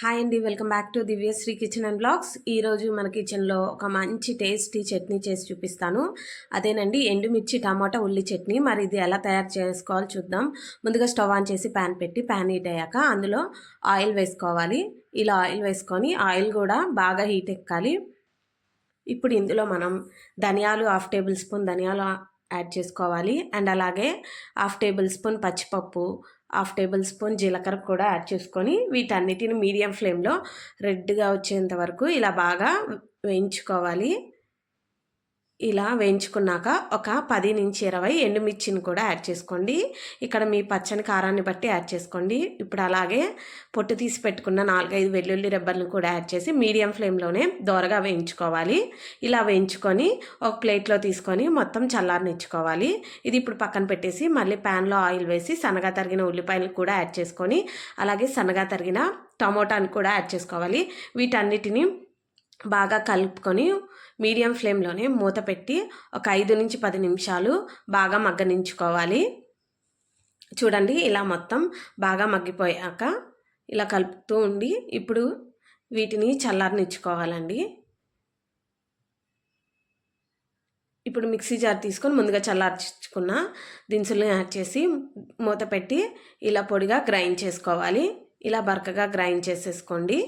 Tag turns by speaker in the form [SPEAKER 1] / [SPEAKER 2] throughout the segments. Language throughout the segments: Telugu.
[SPEAKER 1] హాయ్ అండి welcome back to Divyashree kitchen and blogs. ఈరోజు మన కిచెన్లో ఒక మంచి టేస్టీ చట్నీ చేసి చూపిస్తాను. అదేనండి ఎండుమిర్చి టమాటా ఉల్లి చట్నీ. మరి ఇది ఎలా తయారు చేసుకోవాలో చూద్దాం. ముందుగా స్టవ్ ఆన్ చేసి ప్యాన్ పెట్టి ప్యాన్ హీట్ అయ్యాక అందులో ఆయిల్ వేసుకోవాలి. ఇలా ఆయిల్ వేసుకొని ఆయిల్ కూడా బాగా హీట్ ఎక్కాలి. ఇప్పుడు ఇందులో మనం ధనియాలు హాఫ్ టేబుల్ స్పూన్ ధనియాలు యాడ్ చేసుకోవాలి. అండ్ అలాగే హాఫ్ టేబుల్ స్పూన్ పచ్చిపప్పు హాఫ్ టేబుల్ స్పూన్ జీలకర్ర కూడా యాడ్ చేసుకొని వీటన్నిటిని మీడియం ఫ్లేమ్లో రెడ్గా వచ్చేంత వరకు ఇలా బాగా వేయించుకోవాలి. ఇలా వేయించుకున్నాక ఒక పది నుంచి ఇరవై ఎండుమిర్చిని కూడా యాడ్ చేసుకోండి. ఇక్కడ మీ పచ్చని కారాన్ని బట్టి యాడ్ చేసుకోండి. ఇప్పుడు అలాగే పొట్టు తీసి పెట్టుకున్న నాలుగైదు వెల్లుల్లి రెబ్బలను కూడా యాడ్ చేసి మీడియం ఫ్లేమ్లోనే దోరగా వేయించుకోవాలి. ఇలా వేయించుకొని ఒక ప్లేట్లో తీసుకొని మొత్తం చల్లారనిచ్చుకోవాలి. ఇది ఇప్పుడు పక్కన పెట్టేసి మళ్ళీ ప్యాన్లో ఆయిల్ వేసి సన్నగా తరిగిన ఉల్లిపాయలు కూడా యాడ్ చేసుకొని అలాగే సన్నగా తరిగిన టమోటాని కూడా యాడ్ చేసుకోవాలి. వీటన్నిటిని బాగా కలుపుకొని మీడియం ఫ్లేమ్లోనే మూత పెట్టి ఒక ఐదు నుంచి పది నిమిషాలు బాగా మగ్గనించుకోవాలి. చూడండి ఇలా మొత్తం బాగా మగ్గిపోయాక ఇలా కలుపుతూ ఉండి ఇప్పుడు వీటిని చల్లారనిచ్చుకోవాలండి. ఇప్పుడు మిక్సీ జార్ తీసుకొని ముందుగా చల్లార్చుకున్న దినుసులను యాడ్ చేసి మూత పెట్టి ఇలా పొడిగా గ్రైండ్ చేసుకోవాలి. ఇలా బరకగా గ్రైండ్ చేసేసుకోండి.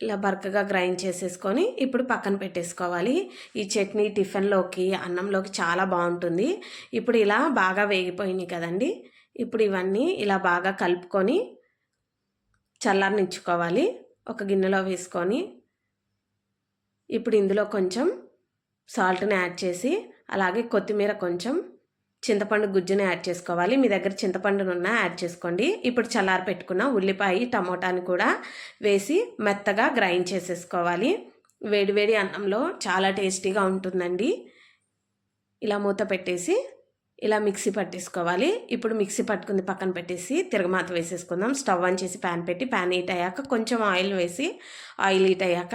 [SPEAKER 1] ఇలా బరకగా గ్రైండ్ చేసేసుకొని ఇప్పుడు పక్కన పెట్టేసుకోవాలి. ఈ చట్నీ టిఫిన్లోకి అన్నంలోకి చాలా బాగుంటుంది. ఇప్పుడు ఇలా బాగా వేగిపోయినాయి కదండి. ఇప్పుడు ఇవన్నీ ఇలా బాగా కలుపుకొని చల్లారనిచ్చుకోవాలి. ఒక గిన్నెలో వేసుకొని ఇప్పుడు ఇందులో కొంచెం సాల్ట్ని యాడ్ చేసి అలాగే కొత్తిమీర కొంచెం చింతపండు గుజ్జుని యాడ్ చేసుకోవాలి. మీ దగ్గర చింతపండునున్నా యాడ్ చేసుకోండి. ఇప్పుడు చల్లారి పెట్టుకున్న ఉల్లిపాయ టమోటాని కూడా వేసి మెత్తగా గ్రైండ్ చేసేసుకోవాలి. వేడివేడి అన్నంలో చాలా టేస్టీగా ఉంటుందండి. ఇలా మూత పెట్టేసి ఇలా మిక్సీ పట్టేసుకోవాలి. ఇప్పుడు మిక్సీ పట్టుకుంది పక్కన పెట్టేసి తిరగమాత వేసేసుకుందాం. స్టవ్ ఆన్ చేసి ప్యాన్ పెట్టి ప్యాన్ హీట్ అయ్యాక కొంచెం ఆయిల్ వేసి ఆయిల్ హీట్ అయ్యాక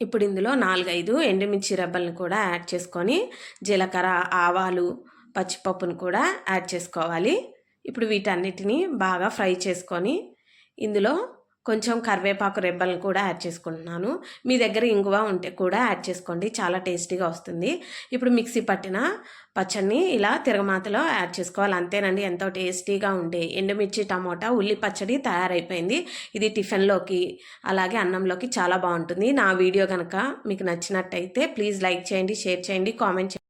[SPEAKER 1] ఇప్పుడు ఇందులో నాలుగైదు ఎండుమిర్చి రబ్బలను కూడా యాడ్ చేసుకొని జీలకర్ర ఆవాలు పచ్చిపప్పును కూడా యాడ్ చేసుకోవాలి. ఇప్పుడు వీటన్నిటిని బాగా ఫ్రై చేసుకొని ఇందులో కొంచెం కరివేపాకు రెబ్బలను కూడా యాడ్ చేసుకుంటున్నాను. మీ దగ్గర ఇంగువ ఉంటే కూడా యాడ్ చేసుకోండి. చాలా టేస్టీగా వస్తుంది. ఇప్పుడు మిక్సీ పట్టిన పచ్చడిని ఇలా తిరగమాతలో యాడ్ చేసుకోవాలి. అంతేనండి ఎంతో టేస్టీగా ఉండే ఎండుమిర్చి టమోటా ఉల్లి పచ్చడి తయారైపోయింది. ఇది టిఫిన్లోకి అలాగే అన్నంలోకి చాలా బాగుంటుంది. నా వీడియో కనుక మీకు నచ్చినట్టయితే ప్లీజ్ లైక్ చేయండి షేర్ చేయండి కామెంట్ చేయండి.